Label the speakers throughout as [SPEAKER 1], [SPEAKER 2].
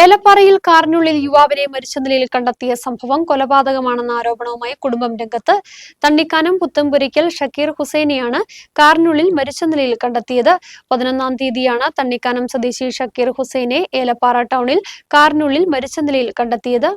[SPEAKER 1] ഏലപ്പാറയിൽ കാറിനുള്ളിൽ യുവാവിനെ മരിച്ച നിലയിൽ കണ്ടെത്തിയ സംഭവം കൊലപാതകമാണെന്ന ആരോപണവുമായി കുടുംബം രംഗത്ത്. തണ്ണിക്കാനം പുത്തമ്പുരിക്കൽ ഷക്കീർ ഹുസൈനെയാണ് കാറിനുള്ളിൽ മരിച്ച നിലയിൽ കണ്ടെത്തിയത്. പതിനൊന്നാം തീയതിയാണ് തണ്ണിക്കാനം സ്വദേശി ഷക്കീർ ഹുസൈനെ ഏലപ്പാറ ടൗണിൽ കാറിനുള്ളിൽ മരിച്ച നിലയിൽ കണ്ടെത്തിയത്.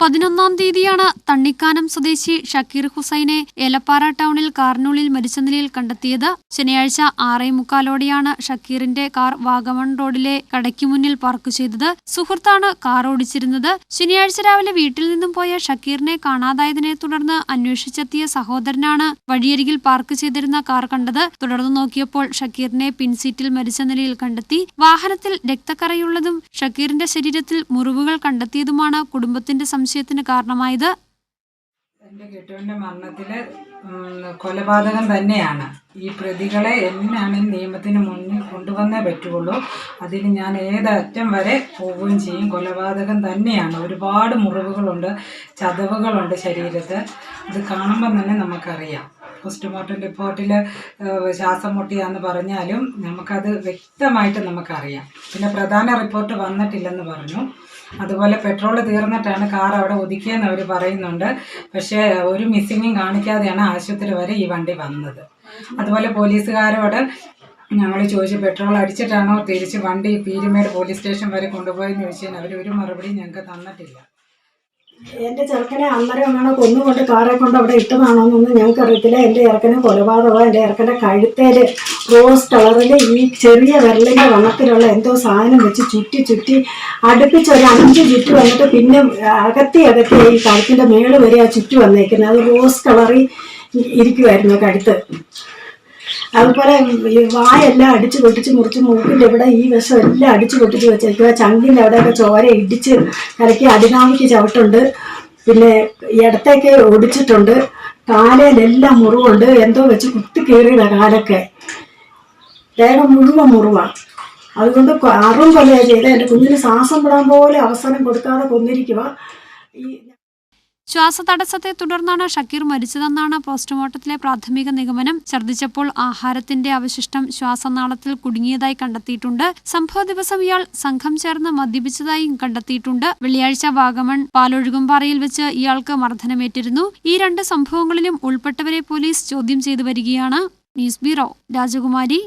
[SPEAKER 1] പതിനൊന്നാം തീയതിയാണ് തണ്ണിക്കാനം സ്വദേശി ഷക്കീർ ഹുസൈനെ ഏലപ്പാറ ടൗണിൽ കാറിനുള്ളിൽ മരിച്ച നിലയിൽ കണ്ടെത്തിയത്. ശനിയാഴ്ച ആറേ മുക്കാലോടെയാണ് ഷക്കീറിന്റെ കാർ വാഗമൺ റോഡിലെ കടയ്ക്ക് മുന്നിൽ പാർക്ക് ചെയ്തത്. സുഹൃത്താണ് കാർ ഓടിച്ചിരുന്നത്. ശനിയാഴ്ച രാവിലെ വീട്ടിൽ നിന്നും പോയ ഷക്കീറിനെ കാണാതായതിനെ തുടർന്ന് അന്വേഷിച്ചെത്തിയ സഹോദരനാണ് വഴിയരികിൽ പാർക്ക് ചെയ്തിരുന്ന കാർ കണ്ടത്. തുടർന്ന് നോക്കിയപ്പോൾ ഷക്കീറിനെ പിൻസീറ്റിൽ മരിച്ച നിലയിൽ കണ്ടെത്തി. വാഹനത്തിൽ രക്തക്കറയുള്ളതും ഷക്കീറിന്റെ ശരീരത്തിൽ മുറിവുകൾ കണ്ടെത്തിയതുമാണ് കുടുംബത്തിന്റെ സംശയത്തിന് കാരണമായത്?
[SPEAKER 2] എന്റെ കൊലപാതകം തന്നെയാണ്. ഈ പ്രതികളെ എന്നാണെങ്കിലും നിയമത്തിന് മുന്നിൽ കൊണ്ടുവന്നേ പറ്റുള്ളൂ. അതിൽ ഞാൻ ഏതറ്റം വരെ പോവുകയും ചെയ്യും. കൊലപാതകം തന്നെയാണ്. ഒരുപാട് മുറിവുകളുണ്ട് ചതവുകളുണ്ട് ശരീരത്ത്. അത് കാണുമ്പം തന്നെ നമുക്കറിയാം. പോസ്റ്റ്മോർട്ടം റിപ്പോർട്ടിൽ ശ്വാസം മുട്ടിയാന്ന് പറഞ്ഞാലും നമുക്കത് വ്യക്തമായിട്ട് നമുക്കറിയാം. പിന്നെ പ്രധാന റിപ്പോർട്ട് വന്നിട്ടില്ലെന്ന് പറഞ്ഞു. അതുപോലെ പെട്രോൾ തീർന്നിട്ടാണ് കാർ അവിടെ ഒതുക്കിയെന്ന് അവർ പറയുന്നുണ്ട്. പക്ഷേ ഒരു മിസ്സിങ്ങും കാണിക്കാതെയാണ് ആശുപത്രി വരെ ഈ വണ്ടി വന്നത്. അതുപോലെ പോലീസുകാരോട് ഞങ്ങൾ ചോദിച്ചു പെട്രോൾ അടിച്ചിട്ടാണോ തിരിച്ച് വണ്ടി പീരുമേട് പോലീസ് സ്റ്റേഷൻ വരെ കൊണ്ടുപോയെന്ന് ചോദിച്ചാൽ അവർ ഒരു മറുപടി ഞങ്ങൾക്ക് തന്നിട്ടില്ല.
[SPEAKER 3] എന്റെ ചെറുക്കനെ അന്നേരം അങ്ങനെ കൊന്നുകൊണ്ട് കാറെ കൊണ്ട് അവിടെ ഇട്ടതാണോന്നൊന്നും ഞങ്ങൾക്ക് അറിയത്തില്ല എന്റെ ചെറുക്കനെ കൊലപാതകം എന്റെ ചെറുക്കന്റെ കഴുത്തേൽ റോസ് കളറിൽ ഈ ചെറിയ വിരലിന്റെ വണ്ണത്തിലുള്ള എന്തോ സാധനം വെച്ച് ചുറ്റി ചുറ്റി അടുപ്പിച്ച് ഒരു അഞ്ച് ചുറ്റി വന്നിട്ട് പിന്നെ അകത്തി അകത്തി ഈ കഴുത്തിന്റെ മേൾ വരെ ആ ചുറ്റി വന്നേക്കുന്നത്. അത് റോസ് കളറിൽ ഇരിക്കുമായിരുന്നു കഴുത്ത്. അതുപോലെ വായെല്ലാം അടിച്ച് പൊട്ടിച്ച് മുറിച്ച് മൂക്കിന്റെ ഇവിടെ ഈ വിഷം എല്ലാം അടിച്ച് പൊട്ടിച്ച് വെച്ചേക്കുക ചങ്കിന്റെ അവിടെയൊക്കെ ചോര ഇടിച്ച് കലക്കി അതിനാമിക്ക് ചവിട്ടുണ്ട്. പിന്നെ ഇടത്തേക്ക് ഒടിച്ചിട്ടുണ്ട്. കാലയിലെല്ലാം മുറിവുണ്ട്. എന്തോ വെച്ച് കുത്തി കയറിയതാ കാലൊക്കെ. ദേഹം മുഴുവൻ മുറിവാണ് അതുകൊണ്ട് അറും കൊലയാണ് ചെയ്ത്. എന്റെ കുഞ്ഞിന് ശ്വാസം വിടാൻ പോലെ അവസരം കൊടുക്കാതെ കൊന്നിരിക്കുക ഈ
[SPEAKER 1] ശ്വാസതടസ്സത്തെ തുടർന്നാണ് ഷക്കീർ മരിച്ചതെന്നാണ് പോസ്റ്റ്മോർട്ടത്തിലെ പ്രാഥമിക നിഗമനം. ഛർദ്ദിച്ചപ്പോൾ ആഹാരത്തിന്റെ അവശിഷ്ടം ശ്വാസനാളത്തിൽ കുടുങ്ങിയതായി കണ്ടെത്തിയിട്ടുണ്ട്. സംഭവ ദിവസം ഇയാൾ സംഘം ചേർന്ന് മദ്യപിച്ചതായും കണ്ടെത്തിയിട്ടുണ്ട്. വെള്ളിയാഴ്ച വാഗമൺ പാലൊഴുകുംപാറയിൽ വെച്ച് ഇയാൾക്ക് മർദ്ദനമേറ്റിരുന്നു. ഈ രണ്ട് സംഭവങ്ങളിലും ഉൾപ്പെട്ടവരെ പോലീസ് ചോദ്യം ചെയ്തു വരികയാണ്. ന്യൂസ് ബ്യൂറോ രാജകുമാരി.